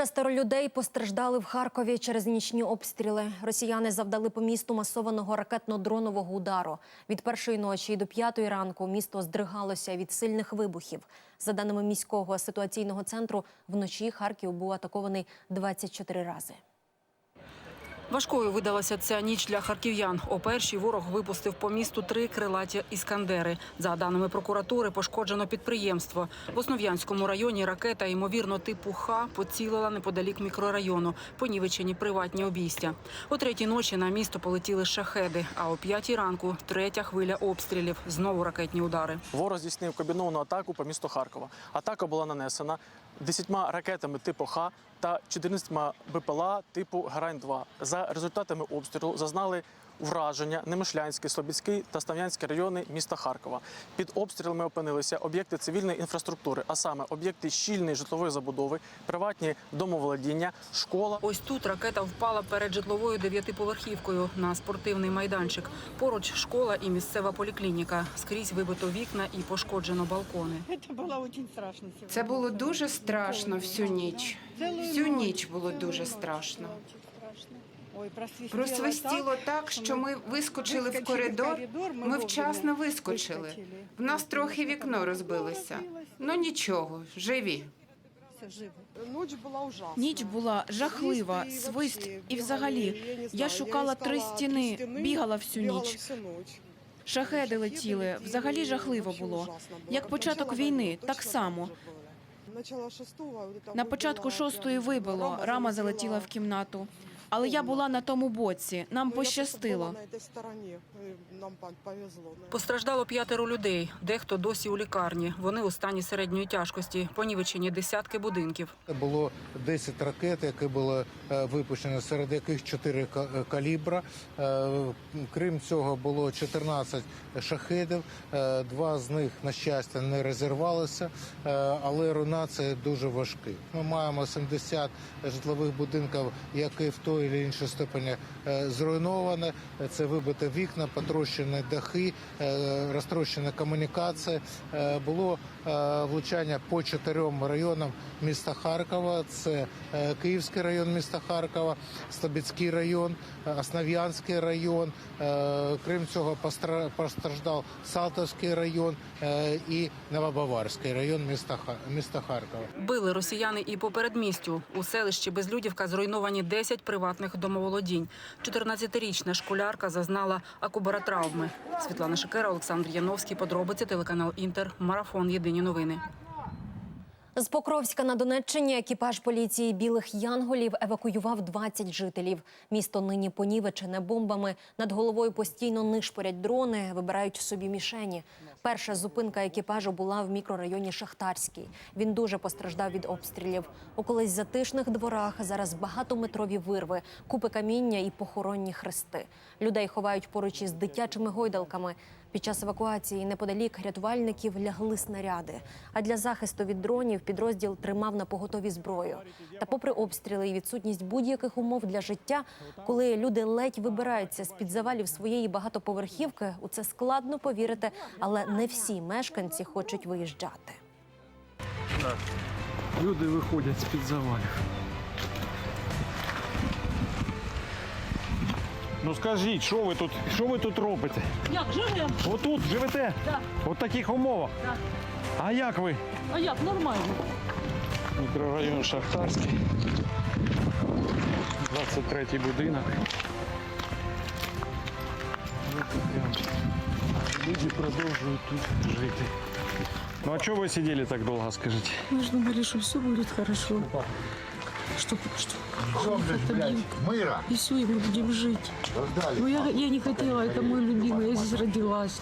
Шестеро людей постраждали в Харкові через нічні обстріли. Росіяни завдали по місту масованого ракетно-дронового удару. Від першої ночі до п'ятої ранку місто здригалося від сильних вибухів. За даними міського ситуаційного центру, вночі Харків був атакований 24 рази. Важкою видалася ця ніч для харків'ян. О першій ворог випустив по місту три крилаті іскандери. За даними прокуратури, пошкоджено підприємство. В Основ'янському районі ракета, ймовірно, типу Х, поцілила неподалік мікрорайону. Понівечені приватні обійстя. О третій ночі на місто полетіли шахеди. А о п'ятій ранку третя хвиля обстрілів. Знову ракетні удари. Ворог здійснив комбіновану атаку по місту Харкова. Атака була нанесена 10 ракетами типу Х та 14 БПЛА типу Грань-2. За результатами обстрілу зазнали враження Немишлянський, Слобідський та Став'янський райони міста Харкова. Під обстрілами опинилися об'єкти цивільної інфраструктури, а саме об'єкти щільної житлової забудови, приватні домоволодіння, школа. Ось тут ракета впала перед житловою дев'ятиповерхівкою на спортивний майданчик. Поруч школа і місцева поліклініка. Скрізь вибито вікна і пошкоджено балкони. Это было очень. Це було дуже страшно всю ніч. Всю ніч було дуже страшно. Ой, просвистіло так, що ми вискочили в коридор. Ми вчасно вискочили. В нас трохи вікно розбилося. Ну нічого, живі. Ніч була ужасна. Ніч була жахлива, Свист, і взагалі. я шукала три стіни, бігала всю ніч. Шахеди летіли. Взагалі жахливо було. Як початок війни, так само. На початку шостої вибило, рама залетіла в кімнату. Але я була на тому боці. Нам Ну, пощастило. на цій стороні, нам пан- повезло. Постраждало п'ятеро людей. Дехто досі у лікарні. Вони у стані середньої тяжкості. Понівечені десятки будинків. Було 10 ракет, які були е, випущені, серед яких 4 е, калібра. Е, Крім цього, було 14 шахедів. Два з них, на щастя, не розірвалися, але руйнація дуже важкі. Ми маємо 70 житлових будинків, які в той чи іншій степені е, зруйновані. Це вибиті вікна, потрощені дахи, е, розтрощена комунікація. Е, Було влучання по чотирьом районам міста Харкова. Це Київський район міста Харкова, Слобідський район, Основ'янський район. Крім цього, постраждав Салтовський район і Новобаварський район міста міста Харкова. Били росіяни і по передмістю. У селищі Безлюдівка зруйновані 10 приватних домоволодінь. 14-річна школярка зазнала акубаротравми. Світлана Шикера, Олександр Яновський. Подробиці телеканал Інтер. Марафон. Єдині новини. З Покровська на Донеччині екіпаж поліції білих янголів евакуював 20 жителів. Місто нині понівечене бомбами. Над головою постійно нишпорять дрони, вибирають собі мішені. Перша зупинка екіпажу була в мікрорайоні Шахтарський. Він дуже постраждав від обстрілів. У колись затишних дворах зараз багатометрові вирви, купи каміння і похоронні хрести. Людей ховають поруч із дитячими гойдалками. Під час евакуації неподалік рятувальників лягли снаряди. А для захисту від дронів підрозділ тримав на поготові зброю. Та, попри обстріли і відсутність будь-яких умов для життя, коли люди ледь вибираються з під завалів своєї багатоповерхівки, у це складно повірити, але не всі мешканці хочуть виїжджати. Люди виходять з-під завалів. Ну скажіть, що ви тут, що ви тут робите? Як живемо? Отут живете? Так. От таких умовах? Так. А як ви? А як нормально? Мікрорайон Шахтарський. 23-й будинок. Ну, Люди продовжують тут жити. Ну а чого ви сиділи так довго, скажіть? Мы же думали, что все будет хорошо Что, что Мира! и все, и мы будем жить. Но я, я не хотела, это мой любимый, я здесь родилась.